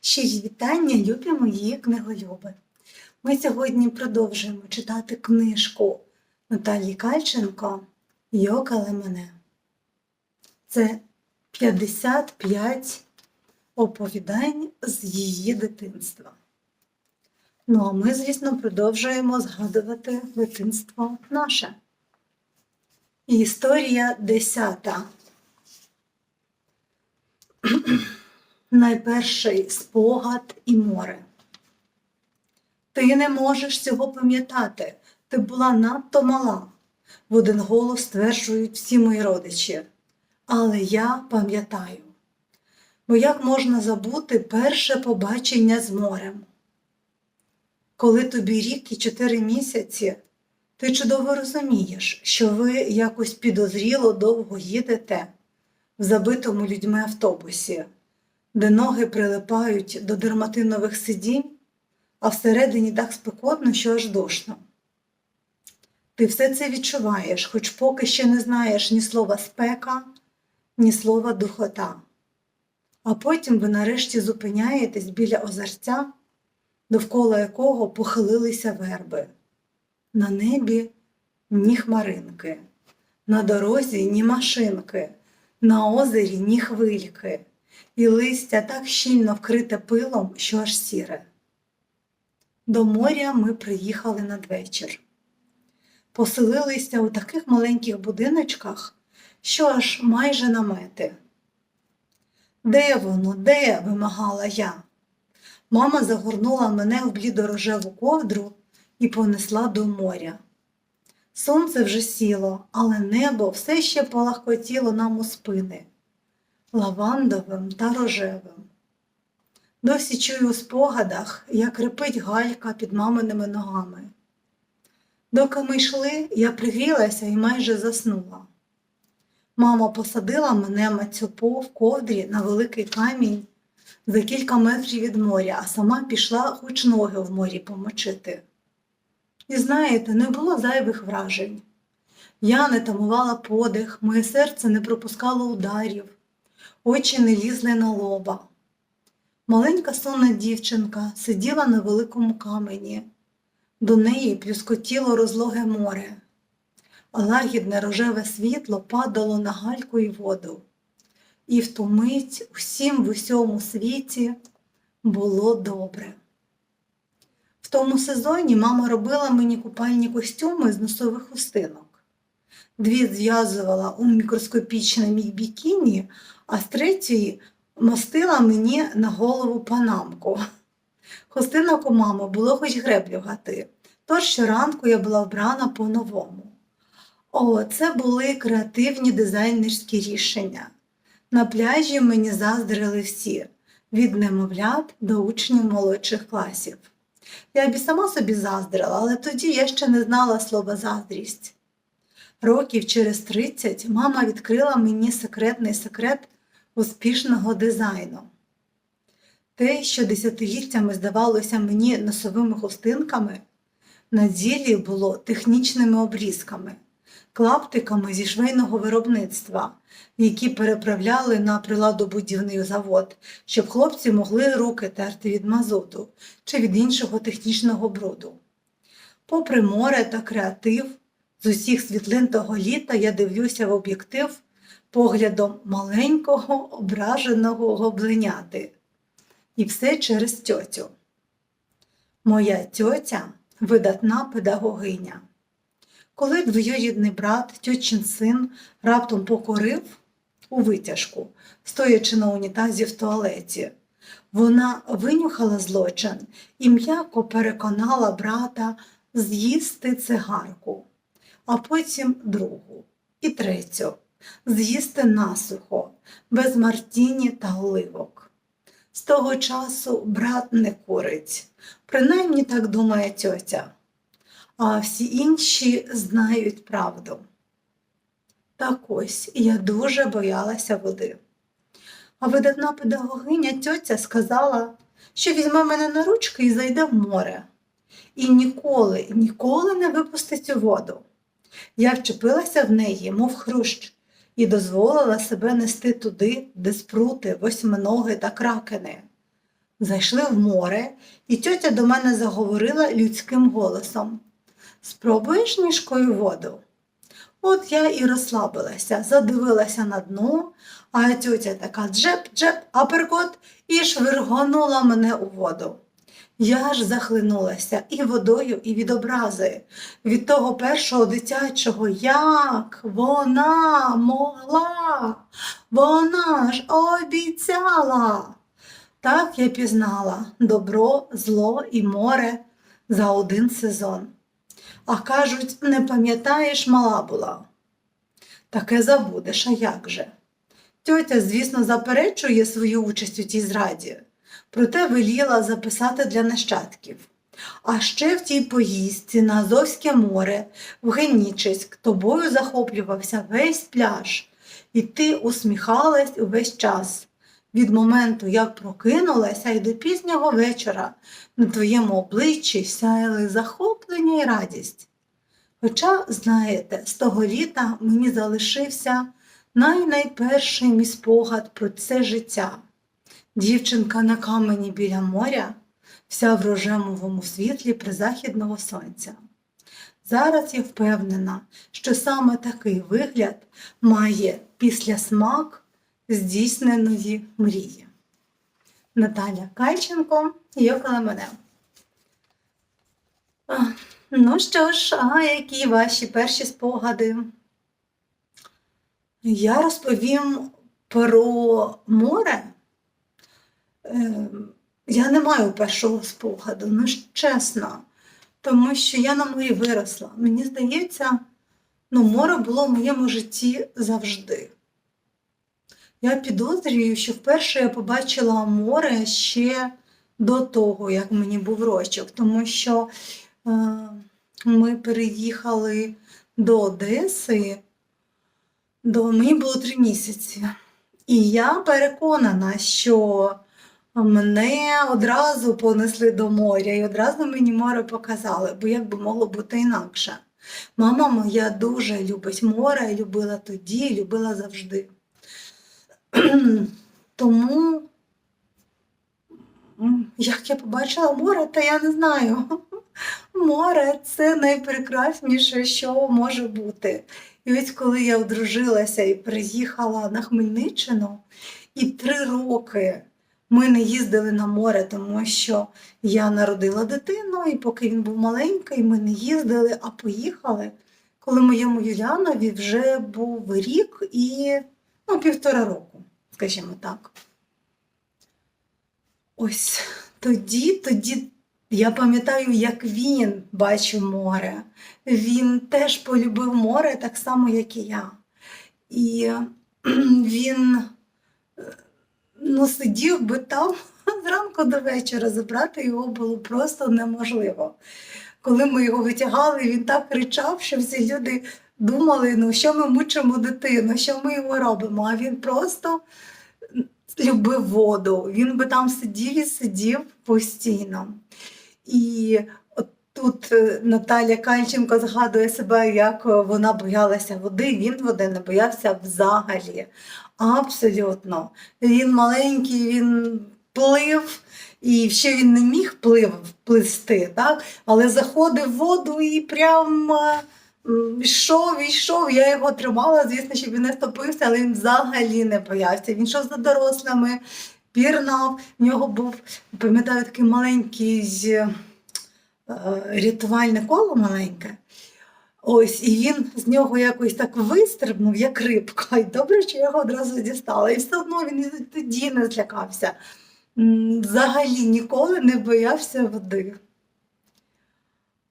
Щирі вітання, любі мої книголюби. Ми сьогодні продовжуємо читати книжку Наталії Кальченко Йокале мене. Це 55 оповідань з її дитинства. Ну, а ми, звісно, продовжуємо згадувати дитинство наше. Історія десята. Найперший спогад і море. Ти не можеш цього пам'ятати. Ти була надто мала. В один голос стверджують всі мої родичі. Але я пам'ятаю. Бо як можна забути перше побачення з морем? Коли тобі рік і чотири місяці, ти чудово розумієш, що ви якось підозріло довго їдете в забитому людьми автобусі, де ноги прилипають до дерматинових сидінь, а всередині так спекотно, що аж душно. Ти все це відчуваєш, хоч поки ще не знаєш ні слова спека, ні слова духота. А потім ви нарешті зупиняєтесь біля озерця, довкола якого похилилися верби. На небі ні хмаринки, на дорозі ні машинки, на озері ні хвильки, і листя так щільно вкрите пилом, що аж сіре. До моря ми приїхали надвечір. Поселилися у таких маленьких будиночках, що аж майже намети. Де воно, де? вимагала я. Мама загорнула мене в блідорожеву ковдру і понесла до моря. Сонце вже сіло, але небо все ще полагкотіло нам у спини лавандовим та рожевим. Досі чую у спогадах, як репить галька під маминими ногами. Доки ми йшли, я пригрілася і майже заснула. Мама посадила мене мацюпо в ковдрі на великий камінь за кілька метрів від моря, а сама пішла хоч ноги в морі помочити. І знаєте, не було зайвих вражень. Я не тамувала подих, моє серце не пропускало ударів, очі не лізли на лоба. Маленька сонна дівчинка сиділа на великому камені, до неї плюскотіло розлоге море, а лагідне рожеве світло падало на гальку і воду. І в ту мить усім в усьому світі було добре. В тому сезоні мама робила мені купальні костюми з носових хустинок. Дві зв'язувала у мікроскопічне мій бікіні, а з третьої мастила мені на голову панамку. Хустинок у мами було хоч греблю гати, тож щоранку я була вбрана по-новому. О, це були креативні дизайнерські рішення. На пляжі мені заздрили всі, від немовлят до учнів молодших класів. Я б і сама собі заздрила, але тоді я ще не знала слова заздрість. Років через 30 мама відкрила мені секретний секрет успішного дизайну. Те, що десятиліттями здавалося мені носовими хустинками, на ділі було технічними обрізками, клаптиками зі швейного виробництва, які переправляли на приладобудівний завод, щоб хлопці могли руки терти від мазуту чи від іншого технічного бруду. Попри море та креатив, з усіх світлин того літа я дивлюся в об'єктив поглядом маленького ображеного гобленяти. І все через тьотю. Моя тьотя видатна педагогиня. Коли двоюрідний брат, тьочин син, раптом покорив у витяжку, стоячи на унітазі в туалеті, вона винюхала злочин і м'яко переконала брата з'їсти цигарку, а потім другу і третю з'їсти насухо, без мартіні та оливок. З того часу брат не курить, принаймні так думає тьотя, а всі інші знають правду. Так ось я дуже боялася води. А видатна педагогиня тьотя сказала, що візьме мене на ручки і зайде в море. І ніколи, ніколи не випустить у воду. Я вчепилася в неї, мов хрущ, і дозволила себе нести туди, де спрути, восьминоги та кракени. Зайшли в море, і тьотя до мене заговорила людським голосом. Спробуєш ніжкою воду? От я і розслабилася, задивилася на дно, а тьотя така джеп-джеп, аперкот і швиргонула мене у воду. Я ж захлинулася і водою, і від від того першого дитячого, як вона могла, вона ж обіцяла. Так я пізнала добро, зло і море за один сезон. А кажуть, не пам'ятаєш, мала була. Таке забудеш, а як же? Тьотя, звісно, заперечує свою участь у тій зраді, проте веліла записати для нащадків. А ще в тій поїздці на Азовське море, в Генічеськ, тобою захоплювався весь пляж, і ти усміхалась увесь час. Від моменту, як прокинулася, і до пізнього вечора на твоєму обличчі сяяли захоплення і радість. Хоча, знаєте, з того літа мені залишився най-найперший мій спогад про це життя. Дівчинка на камені біля моря, вся в рожевому світлі призахідного сонця. Зараз я впевнена, що саме такий вигляд має післясмак здійсненої мрії. Наталя Кальченко, Йокала мене. Ну що ж, а які ваші перші спогади? Я розповім про море. Е, Я не маю першого спогаду, ну чесно, тому що я на морі виросла. Мені здається, ну, море було в моєму житті завжди. Я підозрюю, що вперше я побачила море ще до того, як мені був рочок, тому що е, ми переїхали до Одеси, до мені було три місяці. І я переконана, що мене одразу понесли до моря і одразу мені море показали, бо як би могло бути інакше. Мама моя дуже любить море, любила тоді, любила завжди. Тому, як я побачила море, та я не знаю. Море це найпрекрасніше, що може бути. І ось коли я одружилася і приїхала на Хмельниччину, і три роки ми не їздили на море, тому що я народила дитину, і поки він був маленький, ми не їздили, а поїхали, коли моєму Юліанові вже був рік і ну, півтора року, скажімо так. Ось тоді, тоді я пам'ятаю, як він бачив море. Він теж полюбив море так само, як і я. І він ну, сидів би там зранку до вечора, забрати його було просто неможливо. Коли ми його витягали, він так кричав, що всі люди думали, ну що ми мучимо дитину, що ми його робимо. А він просто любив воду. Він би там сидів і сидів постійно. І тут е, Наталя Кальченко згадує себе, як вона боялася води. Він води не боявся взагалі. Абсолютно. Він маленький, він плив. І ще він не міг плив, плисти, так? але заходив в воду і прям е, йшов, йшов. Я його тримала, звісно, щоб він не стопився, але він взагалі не боявся. Він йшов за дорослими, пірнав. В нього був, пам'ятаю, такий маленький е, рятувальне коло маленьке. Ось, і він з нього якось так вистрибнув, як рибка. І добре, що я його одразу дістала. І все одно він і тоді не злякався. Взагалі ніколи не боявся води.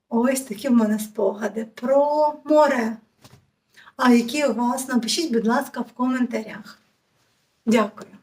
Ось такі в мене спогади про море. А які у вас? Напишіть, будь ласка, в коментарях. Дякую.